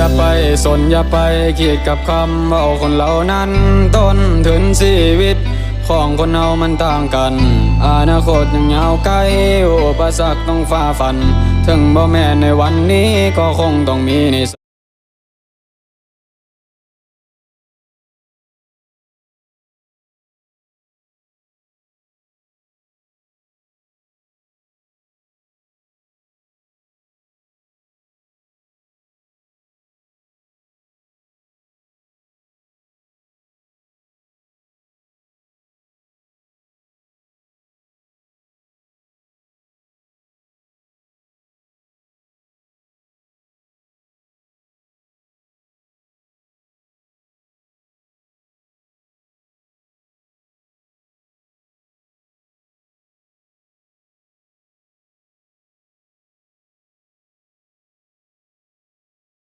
อย่าไปสนอย่าไปคิดกับคำว่าคนเหล่านั้นต้นถึงชีวิต ของคนเอามันต่างกัน อนาคตยังยาวไกลอุปสรรคต้องฝ่าฟัน ถึงบ่แม่ในวันนี้ก็คงต้องมีใน